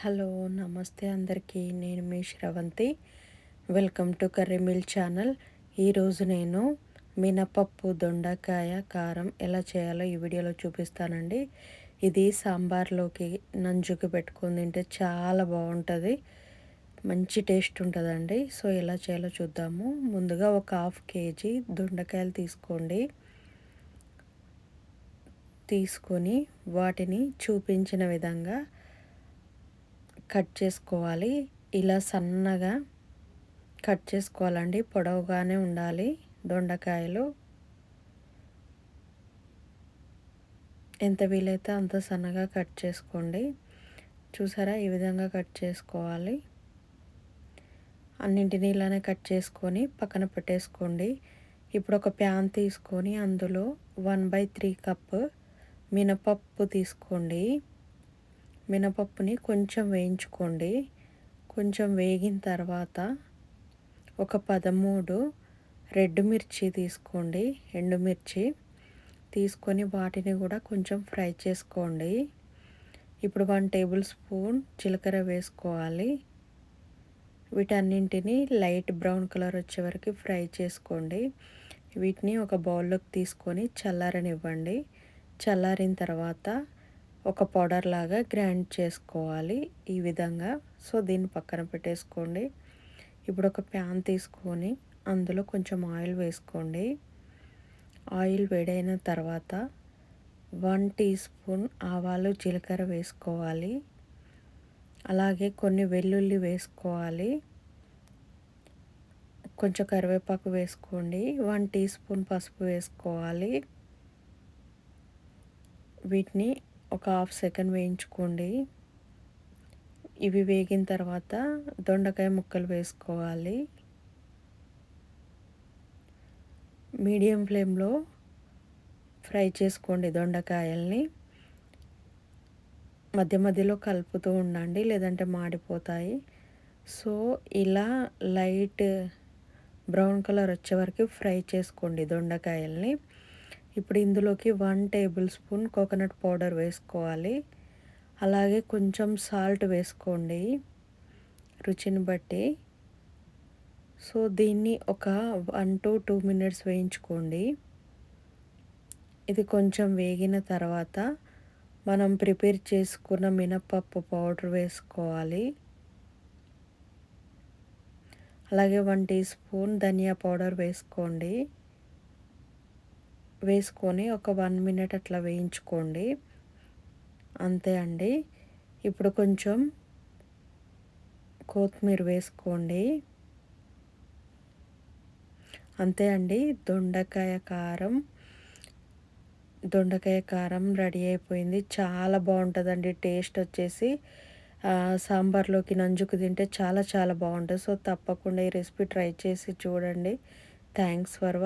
Hello నమస్తే అందరికీ. నేను మీ Sravanthi. Welcome to curry mill channel. ఈరోజు నేను మినపప్పు దొండకాయ కారం ఎలా చేయాలో ఈ వీడియోలో చూపిస్తానండి. ఇది సాంబార్లోకి నంజుకి పెట్టుకుని తింటే చాలా బాగుంటుంది. మంచి టేస్ట్ ఉంటుందండి. సో ఎలా చేయాలో చూద్దాము. ముందుగా ఒక హాఫ్ కేజీ దొండకాయలు తీసుకోండి. తీసుకొని వాటిని చూపించిన విధంగా కట్ చేసుకోవాలి. ఇలా సన్నగా కట్ చేసుకోవాలండి. పొడవుగానే ఉండాలి దొండకాయలు. ఎంత వీలైతే అంత సన్నగా కట్ చేసుకోండి. చూసారా? ఈ విధంగా కట్ చేసుకోవాలి. అన్నింటినీ ఇలానే కట్ చేసుకొని పక్కన పెట్టేసుకోండి. ఇప్పుడు ఒక ప్యాన్ తీసుకొని అందులో వన్ బై త్రీ కప్ మినపప్పు తీసుకోండి. మినపప్పుని కొంచెం వేయించుకోండి. కొంచెం వేగిన తర్వాత ఒక పదమూడు రెడ్ మిర్చి తీసుకోండి. ఎండుమిర్చి తీసుకొని వాటిని కూడా కొంచెం ఫ్రై చేసుకోండి. ఇప్పుడు వన్ టేబుల్ స్పూన్ జీలకర్ర వేసుకోవాలి. వీటన్నింటిని లైట్ బ్రౌన్ కలర్ వచ్చే వరకు ఫ్రై చేసుకోండి. వీటిని ఒక బౌల్లోకి తీసుకొని చల్లారనివ్వండి. చల్లారిన తర్వాత ఒక పౌడర్ లాగా గ్రైండ్ చేసుకోవాలి ఈ విధంగా. సో దీన్ని పక్కన పెట్టేసుకోండి. ఇప్పుడు ఒక ప్యాన్ తీసుకొని అందులో కొంచెం ఆయిల్ వేసుకోండి. ఆయిల్ వేడైన తర్వాత వన్ టీ స్పూన్ ఆవాలు జీలకర్ర వేసుకోవాలి. అలాగే కొన్ని వెల్లుల్లి వేసుకోవాలి. కొంచెం కరివేపాకు వేసుకోండి. వన్ టీ స్పూన్ పసుపు వేసుకోవాలి. వీటిని ఒక హాఫ్ సెకండ్ వేయించుకోండి. ఇవి వేగిన తర్వాత దొండకాయ ముక్కలు వేసుకోవాలి. మీడియం ఫ్లేమ్లో ఫ్రై చేసుకోండి దొండకాయల్ని. మధ్య మధ్యలో కలుపుతూ ఉండండి లేదంటే మాడిపోతాయి. సో ఇలా లైట్ బ్రౌన్ కలర్ వచ్చే వరకు ఫ్రై చేసుకోండి దొండకాయల్ని. ఇప్పుడు ఇందులోకి one tablespoon coconut powder వేసుకోవాలి. అలాగే కొంచెం సాల్ట్ వేసుకోండి రుచిని బట్టి. సో దీన్ని ఒక వన్ టు టూ మినిట్స్ వేయించుకోండి. ఇది కొంచెం వేగిన తర్వాత మనం ప్రిపేర్ చేసుకున్న మినపప్పు పౌడర్ వేసుకోవాలి. అలాగే వన్ టీ స్పూన్ ధనియా పౌడర్ వేసుకోండి. వేసుకొని ఒక వన్ మినిట్ అట్లా వేయించుకోండి. అంతే అండి. ఇప్పుడు కొంచెం కొత్తిమీర వేసుకోండి. అంతే అండి. దొండకాయ కారం దొండకాయ కారం రెడీ అయిపోయింది. చాలా బాగుంటుందండి. టేస్ట్ వచ్చేసి సాంబార్లోకి నంజుకు తింటే చాలా చాలా బాగుంటుంది. సో తప్పకుండా ఈ రెసిపీ ట్రై చేసి చూడండి. Thanks for